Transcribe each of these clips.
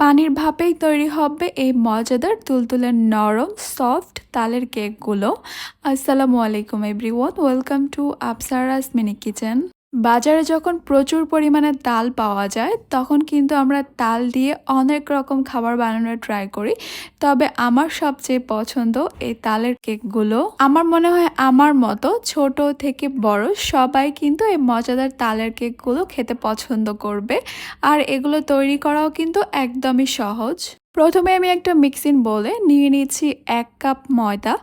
পানির ভাপেই তৈরি হবে এই মজাদার তুলতুলের নরম সফট তালের কেকগুলো। আসসালামু আলাইকুম everyone welcome to Apsara's mini kitchen বাজারে যখন প্রচুর পরিমাণে তাল পাওয়া যায়, তখন কিন্তু আমরা তাল দিয়ে অনেক রকম খাবার বানানোর ট্রাই করি। তবে আমার সবচেয়ে পছন্দ এই তালের কেকগুলো। আমার মনে হয় আমার মতো ছোট থেকে বড় সবাই কিন্তু এই মজাদার তালের কেকগুলো খেতে পছন্দ করবে। আর এগুলো তৈরি করাও কিন্তু একদমই সহজ। প্রথমে আমি একটা মিক্সিং বলে নিয়ে নিয়েছি এক কাপ ময়দা।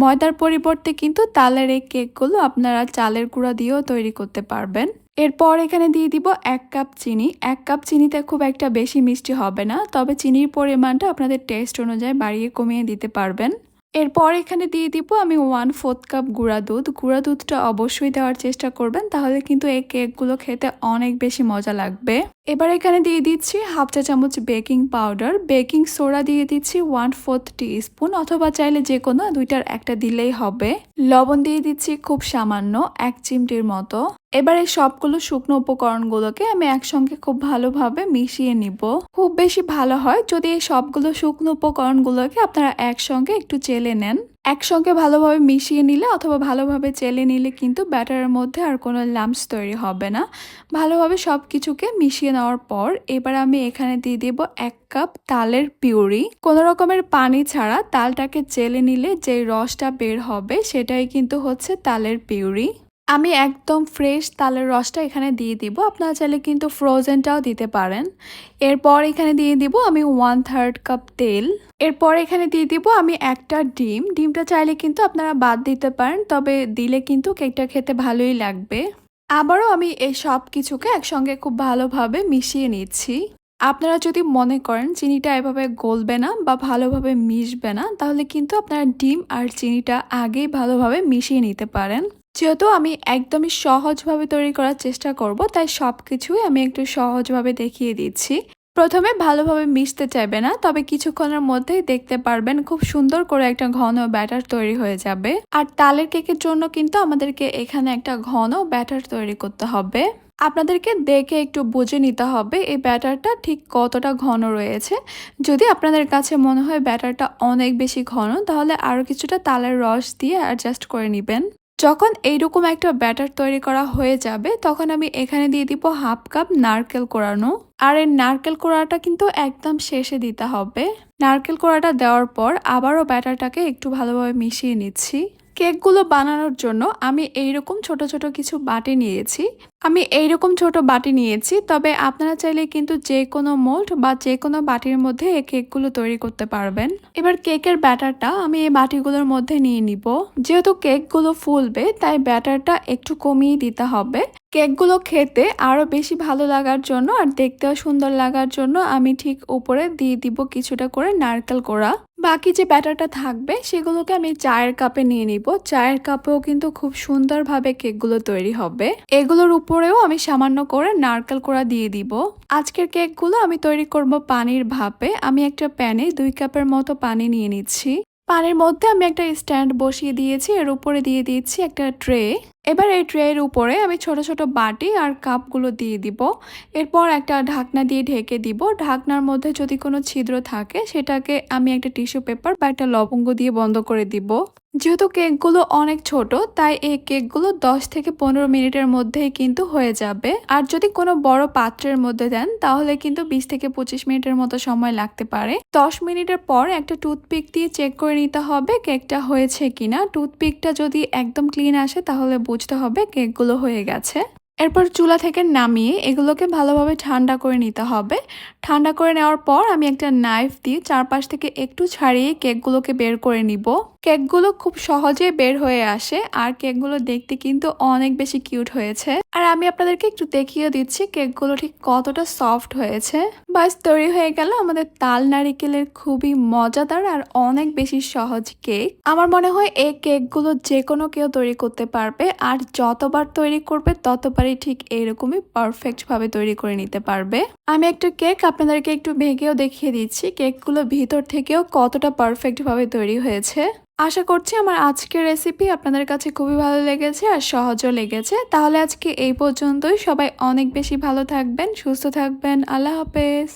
ময়দার পরিবর্তে কিন্তু তালের এই কেকগুলো আপনারা চালের গুঁড়া দিয়েও তৈরি করতে পারবেন। এরপর এখানে দিয়ে দিব এক কাপ চিনি। এক কাপ চিনিতে খুব একটা বেশি মিষ্টি হবে না, তবে চিনির পরিমাণটা আপনাদের টেস্ট অনুযায়ী বাড়িয়ে কমিয়ে দিতে পারবেন। এরপর এখানে দিয়ে দিব আমি ওয়ান ফোর্থ কাপ গুঁড়া দুধ। গুঁড়া দুধটা অবশ্যই দেওয়ার চেষ্টা করবেন, তাহলে কিন্তু এই কেকগুলো খেতে অনেক বেশি মজা লাগবে। এবার এখানে দিয়ে দিচ্ছি হাফ চা চামচ বেকিং পাউডার বেকিং সোডা দিয়ে দিচ্ছি ওয়ান ফোর্থ টি স্পুন অথবা চাইলে যে কোনো দুইটার একটা দিলেই হবে। লবণ দিয়ে দিচ্ছি খুব সামান্য এক চিমটির মতো। এবার এই সবগুলো শুকনো উপকরণগুলোকে আমি একসঙ্গে খুব ভালোভাবে মিশিয়ে নিব। খুব বেশি ভালো হয় যদি এই সবগুলো শুকনো উপকরণগুলোকে আপনারা একসঙ্গে একটু চেলে নেন। একসঙ্গে ভালোভাবে মিশিয়ে নিলে অথবা ভালোভাবে চেলে নিলে কিন্তু ব্যাটারের মধ্যে আর কোনো ল্যাম্পস তৈরি হবে না। ভালোভাবে সব কিছুকে মিশিয়ে নেওয়ার পর এবার আমি এখানে দিয়ে দেব এক কাপ তালের পিউরি। কোনো রকমের পানি ছাড়া তালটাকে চেলে নিলে যে রসটা বের হবে সেটাই কিন্তু হচ্ছে তালের পিউরি। আমি একদম ফ্রেশ তালের রসটা এখানে দিয়ে দিব। আপনারা চাইলে কিন্তু ফ্রোজেনটাও দিতে পারেন। এরপর এখানে দিয়ে দিব আমি ওয়ান থার্ড কাপ তেল। এরপর এখানে দিয়ে দিব আমি একটা ডিম। ডিমটা চাইলে কিন্তু আপনারা বাদ দিতে পারেন, তবে দিলে কিন্তু কেকটা খেতে ভালোই লাগবে। আবারও আমি এই সব কিছুকে একসঙ্গে খুব ভালোভাবে মিশিয়ে নিচ্ছি। আপনারা যদি মনে করেন চিনিটা এভাবে গলবে না বা ভালোভাবে মিশবে না, তাহলে কিন্তু আপনারা ডিম আর চিনিটা আগেই ভালোভাবে মিশিয়ে নিতে পারেন। যেহেতু আমি একদমই সহজভাবে তৈরি করার চেষ্টা করব, তাই সব কিছুই আমি একটু সহজভাবে দেখিয়ে দিচ্ছি। প্রথমে ভালোভাবে মিশতে চাইবে না, তবে কিছুক্ষণের মধ্যেই দেখতে পারবেন খুব সুন্দর করে একটা ঘন ব্যাটার তৈরি হয়ে যাবে। আর তালের কেকের জন্য কিন্তু আমাদেরকে এখানে একটা ঘন ব্যাটার তৈরি করতে হবে। আপনাদেরকে দেখে একটু বুঝে নিতে হবে এই ব্যাটারটা ঠিক কতটা ঘন রয়েছে। যদি আপনাদের কাছে মনে হয় ব্যাটারটা অনেক বেশি ঘন, তাহলে আরও কিছুটা তালের রস দিয়ে অ্যাডজাস্ট করে নেবেন। যখন এইরকম একটা ব্যাটার তৈরি করা হয়ে যাবে, তখন আমি এখানে দিয়ে দিব হাফ কাপ নারকেল কোড়ানো আর এই নারকেল কোড়াটা কিন্তু একদম শেষে দিতে হবে। নারকেল কোড়াটা দেওয়ার পর আবারও ব্যাটারটাকে একটু ভালোভাবে মিশিয়ে নিচ্ছি। কেকগুলো বানানোর জন্য আমি এইরকম ছোট ছোট কিছু বাটি নিয়েছি। আমি এইরকম ছোট বাটি নিয়েছি, তবে আপনারা চাইলে কিন্তু যে কোনো মোল্ড বা যে কোনো বাটির মধ্যে এই কেকগুলো তৈরি করতে পারবেন। এবার কেকের ব্যাটারটা আমি এই বাটিগুলোর মধ্যে নিয়ে নিব। যেহেতু কেকগুলো ফুলবে, তাই ব্যাটারটা একটু কমিয়ে দিতে হবে। কেকগুলো খেতে আরও বেশি ভালো লাগার জন্য আর দেখতেও সুন্দর লাগার জন্য আমি ঠিক উপরে দিয়ে দিব কিছুটা করে নারকেল কোড়া। বাকি যে ব্যাটারটা থাকবে, সেগুলোকে আমি চায়ের কাপে নিয়ে নিব। চায়ের কাপেও কিন্তু খুব সুন্দরভাবে কেকগুলো তৈরি হবে। এগুলোর উপরেও আমি সামান্য করে নারকেল কোড়া দিয়ে দিব। আজকের কেকগুলো আমি তৈরি করব পানির ভাপে। আমি একটা প্যানে দুই কাপের মতো পানি নিয়ে নিচ্ছি। পানির মধ্যে আমি একটা স্ট্যান্ড বসিয়ে দিয়েছি, এর উপরে দিয়ে দিয়েছি একটা ট্রে। এবার এই ট্রের উপরে আমি ছোট ছোট বাটি আর কাপগুলো দিয়ে দিব। এরপর একটা ঢাকনা দিয়ে ঢেকে দিব। ঢাকনার মধ্যে যদি কোনো ছিদ্র থাকে, সেটাকে আমি একটা টিস্যু পেপার বা একটা লবঙ্গ দিয়ে বন্ধ করে দিব। যেহেতু কেকগুলো অনেক ছোট, তাই এই কেকগুলো 10 থেকে পনেরো মিনিটের মধ্যেই কিন্তু হয়ে যাবে। আর যদি কোনো বড় পাত্রের মধ্যে দেন, তাহলে কিন্তু 20 থেকে পঁচিশ মিনিটের মতো সময় লাগতে পারে। 10 মিনিটের পর একটা টুথপিক দিয়ে চেক করে নিতে হবে কেকটা হয়েছে কিনা। টুথপিকটা যদি একদম ক্লিন আসে, তাহলে বুঝতে হবে কেকগুলো হয়ে গেছে। এরপর চুলা থেকে নামিয়ে এগুলোকে ভালোভাবে ঠান্ডা করে নিতে হবে। ঠান্ডা করে নেওয়ার পর আমি একটা নাইফ দিয়ে চারপাশ থেকে একটু ছাড়িয়ে কেকগুলোকে বের করে নিব। কেকগুলো খুব সহজে বের হয়ে আসে আর কেকগুলো দেখতে কিন্তু অনেক বেশি কিউট হয়েছে। আর আমি আপনাদেরকে একটু দেখিয়ে দিচ্ছি কেকগুলো ঠিক কতটা সফট হয়েছে। বাস, তৈরি হয়ে গেল আমাদের তাল নারিকেলের খুবই মজাদার আর অনেক বেশি সহজ কেক। আমার মনে হয় এই কেকগুলো যে কোনো কেউ তৈরি করতে পারবে আর যতবার তৈরি করবে ততবারই ঠিক এইরকমই পারফেক্ট ভাবে তৈরি করে নিতে পারবে। আমি একটা কেক আপনাদেরকে একটু ভেঙেও দেখিয়ে দিচ্ছি, কেকগুলো ভিতর থেকেও কতটা পারফেক্ট ভাবে তৈরি হয়েছে। আশা করছি আমার আজকের রেসিপি আপনাদের কাছে খুবই ভালো লেগেছে আর সহজও লেগেছে। তাহলে আজকে এই পর্যন্তই। সবাই অনেক বেশি ভালো থাকবেন, সুস্থ থাকবেন। আল্লাহ হাফেজ।